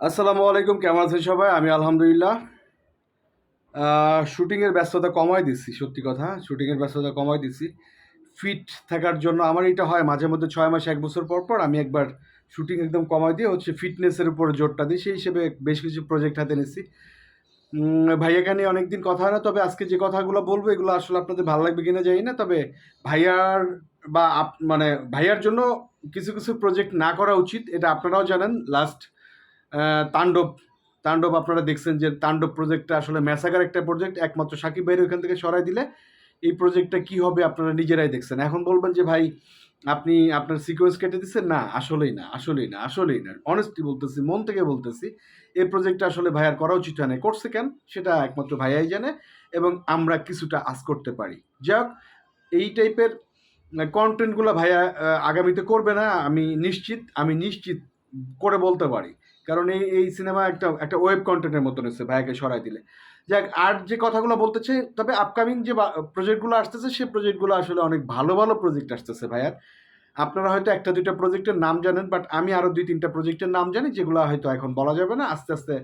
আসসালামু আলাইকুম কেমন আছেন সবাই? আমি আলহামদুলিল্লাহ। শুটিংয়ের ব্যস্ততা কমাই দিচ্ছি সত্যি কথা। শুটিংয়ের ব্যস্ততা কমাই দিচ্ছি। ফিট থাকার জন্য আমার এটা হয় মাঝে মধ্যে ছয় মাস এক বছর পর পর আমি একবার শুটিং একদম কমাই দিয়ে হচ্ছে ফিটনেসের উপর জোরটা দিই। সেই হিসেবে বেশ কিছু প্রজেক্ট হাতে উম, ভাইয়াকে নিয়ে অনেকদিন কথা হয় না তবে আজকে যে কথাগুলো বলব এগুলো আসলে আপনাদের ভালো লাগবে কিনা জানি না। তবে ভাইয়ার বা মানে ভাইয়ার জন্য কিছু কিছু প্রজেক্ট না করা উচিত এটা আপনারাও জানেন। লাস্ট তাণ্ডব তাণ্ডব আপনারা দেখছেন যে তাণ্ডব প্রজেক্টটা আসলে ম্যাসাগার একটা প্রজেক্ট একমাত্র সাকিব ভাইয়ের ওইখান থেকে সরাই দিলে এই প্রজেক্টটা কি হবে আপনারা নিজেরাই দেখছেন। এখন বলবেন যে, ভাই, আপনি, আপনার সিকোয়েন্স কেটে দিচ্ছেন? না, আসলেই না আসলেই না আসলেই না। অনেস্টলি বলতেছি, মন থেকে বলতেছি, এই প্রজেক্টটা আসলে ভাইয়ার করা উচিত হয় না। করছে কেন? সেটা একমাত্র ভাইয়াই জানে এবং আমরা কিছুটা আজ করতে পারি। যাক, এই টাইপের কন্টেন্টগুলো ভাইয়া আগামীতে করবে না, আমি নিশ্চিত আমি নিশ্চিত করে বলতে পারি। কারণ এই এই সিনেমা একটা একটা ওয়েব কন্টেন্টের মতন হচ্ছে ভাইয়াকে সরাই দিলে। যাক, আর যে কথাগুলো বলতেছে তবে আপকামিং যে প্রজেক্টগুলো আসতেছে সেই প্রজেক্টগুলো আসলে অনেক ভালো ভালো প্রজেক্ট আসতেছে ভাইয়ার। আপনারা হয়তো একটা, দুইটা প্রজেক্টের নাম জানেন বাট আমি আরও দুই, তিনটা প্রজেক্টের নাম জানি, যেগুলো হয়তো এখন বলা যাবে না। আস্তে আস্তে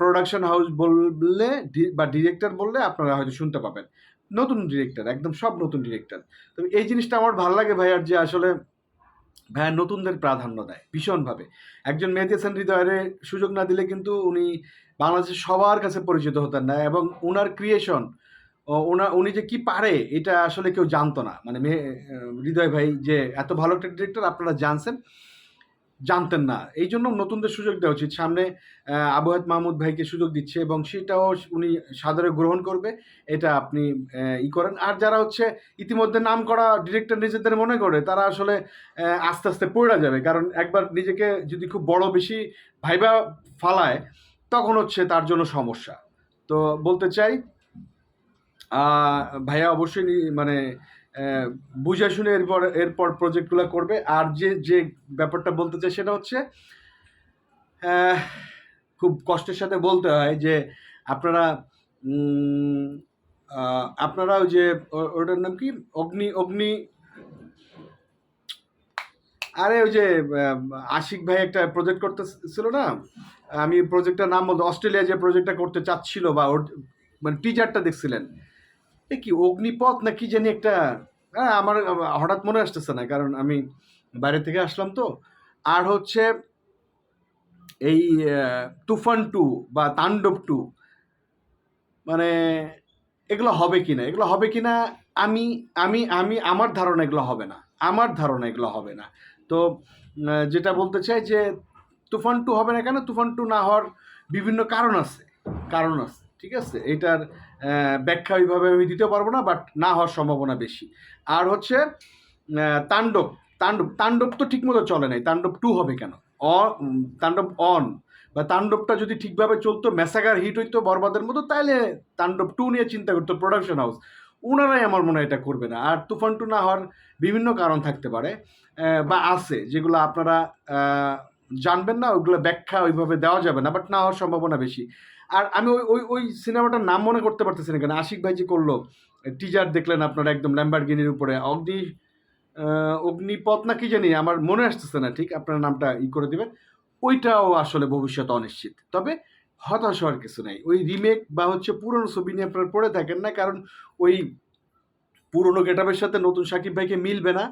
প্রোডাকশন হাউস বললে বা ডিরেক্টর বললে আপনারা হয়তো শুনতে পাবেন। নতুন ডিরেক্টর একদম সব নতুন ডিরেক্টর তবে এই জিনিসটা আমার ভালো লাগে ভাইয়ার যে আসলে ভাইয়া নতুনদের প্রাধান্য দেয়, ভীষণভাবে। একজন মেহেদি হাসান হৃদয়ের সুযোগ না দিলে কিন্তু উনি বাংলাদেশের সবার কাছে পরিচিত হতেন না এবং ওনার ক্রিয়েশন ওনা উনি যে কি পারে এটা আসলে কেউ জানতো না। মানে হৃদয় ভাই যে এত ভালো একটা ডিরেক্টর আপনারা জানছেন জানতেন না। এই জন্য নতুনদের সুযোগ দেওয়া উচিত। সামনে আহ, মাহমুদ ভাইকে সুযোগ দিচ্ছে এবং সেটাও উনি সাদরে গ্রহণ করবে এটা আপনি ই করেন। আর যারা হচ্ছে ইতিমধ্যে নাম করা ডিরেক্টর নিজেদের মনে করে তারা আসলে আস্তে আস্তে পড়ে যাবে। কারণ একবার নিজেকে যদি খুব বড় বেশি ভাইবা ফালায় তখন হচ্ছে তার জন্য সমস্যা। তো বলতে চাই ভাইয়া অবশ্যই মানে বুঝে শুনে এরপর এরপর প্রজেক্টগুলো করবে। আর যে যে ব্যাপারটা বলতে চাই সেটা হচ্ছে খুব কষ্টের সাথে বলতে হয় যে আপনারা আপনারা ওই যে ওটার নাম কি? অগ্নি অগ্নি, আরে ওই যে আশিক ভাই একটা প্রজেক্ট করতেছিল না? আমি প্রজেক্টটার নাম বলতে, অস্ট্রেলিয়া যে প্রজেক্টটা করতে চাচ্ছিল বা ওর মানে টিচারটা দেখছিলেন। কি অগ্নিপথ না কি জানি একটা হ্যাঁ আমার, হঠাৎ মনে আসতেছে না, কারণ আমি বাইরে থেকে আসলাম তো। আর হচ্ছে এই তুফান টু বা তাণ্ডব টু মানে এগুলো হবে কি না এগুলো হবে কি না আমি আমি আমি, আমার ধারণা এগুলো হবে না, আমার ধারণা এগুলো হবে না। তো যেটা বলতে চাই যে তুফান টু হবে না কেন? তুফান টু না হওয়ার বিভিন্ন কারণ আছে কারণ আছে, ঠিক আছে? এটার ব্যাখ্যা ওইভাবে আমি দিতে পারব না বাট না হওয়ার সম্ভাবনা বেশি। আর হচ্ছে তাণ্ডব তাণ্ডব তাণ্ডব তো ঠিকমতো চলে নাই, তাণ্ডব টু হবে কেন? অ তাণ্ডব অন বা তাণ্ডবটা যদি ঠিকভাবে চলতো মেসাগার হিট হইতো বরবাদের মতো তাহলে তাণ্ডব টু নিয়ে চিন্তা করতো প্রোডাকশন হাউস ওনারাই আমার মনে হয় এটা করবে না। আর তুফান টু না হওয়ার বিভিন্ন কারণ থাকতে পারে বা আছে, যেগুলো আপনারা জানবেন না, ওইগুলো ব্যাখ্যা ওইভাবে দেওয়া যাবে না বাট না হওয়ার সম্ভাবনা বেশি। আর আমি ওই ওই ওই সিনেমাটার নাম মনে করতে পারতেছি না কেন, আশিক ভাই যে করল টিজার দেখলেন আপনারা একদম ল্যাম্বারগিনির উপরে, অগ্নি অগ্নিপথ না কি জানি, আমার মনে আসতেছে না, ঠিক? আপনার নামটা ই করে দিবেন। ওইটাও আসলে ভবিষ্যৎ অনিশ্চিত। তবে হতাশ হওয়ার কিছু নাই। ওই রিমেক বা হচ্ছে পুরনো ছবি নিয়ে আপনারা পড়ে থাকেন না, কারণ ওই পুরনো গেটআপের সাথে নতুন সাকিব ভাইকে মিলবে না।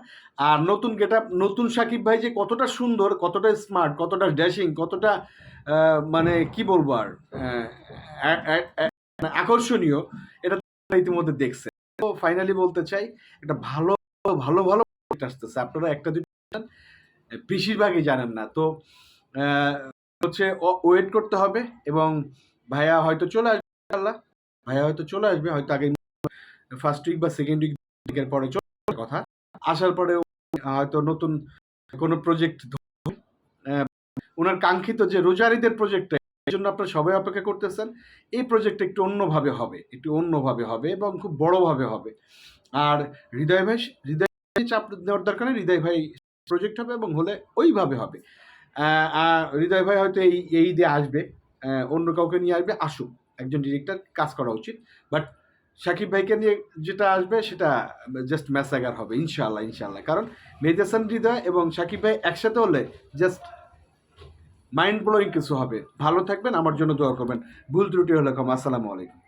আর নতুন গেটআপ, নতুন সাকিব ভাই যে কতটা সুন্দর, কতটা স্মার্ট, কতটা ড্যাশিং, কতটা মানে কি বলব আর মানে আকর্ষণীয়, এটা ইতিমধ্যে দেখছে। তো ফাইনালি বলতে চাই, একটা ভালো ভালো ভালো আসতেছে। আপনারা একটা দুটো বেশিরভাগই জানেন না। তো হচ্ছে ওয়েট করতে হবে এবং ভাইয়া হয়তো চলে আসবে, ইনশাআল্লাহ। ভাইয়া হয়তো চলে আসবে, হয়তো আগে ফার্স্ট উইক বা সেকেন্ড উইকের পরে চলে কথা। আসার পরে হয়তো নতুন কোনো প্রজেক্ট ওনার কাঙ্ক্ষিত যে রোজারিদের প্রজেক্টটা এই জন্য আপনারা সবাই অপেক্ষা করতেছেন। এই প্রজেক্ট একটু অন্যভাবে হবে, একটু অন্যভাবে হবে এবং খুব বড়ভাবে হবে। আর হৃদয় ভাই, হৃদয় চাপ নেওয়ার দরকার নেই, হৃদয় ভাই প্রজেক্ট হবে এবং হলে ওইভাবে হবে। হৃদয় ভাই হয়তো এই এই ঈদে আসবে অন্য কাউকে নিয়ে আসবে, আসুক। একজন ডিরেক্টর কাজ করা উচিত বাট সাকিব ভাইকে নিয়ে যেটা আসবে সেটা জাস্ট ম্যাসাগার হবে ইনশাল্লাহ ইনশাল্লাহ কারণ মেজাসান হৃদয় এবং সাকিব ভাই একসাথে হলে জাস্ট মাইন্ড ব্লোয়িং কিছু হবে। ভালো থাকবেন, আমার জন্য দোয়া করবেন। ভুল ত্রুটি হলে কম আসসালামু আলাইকুম।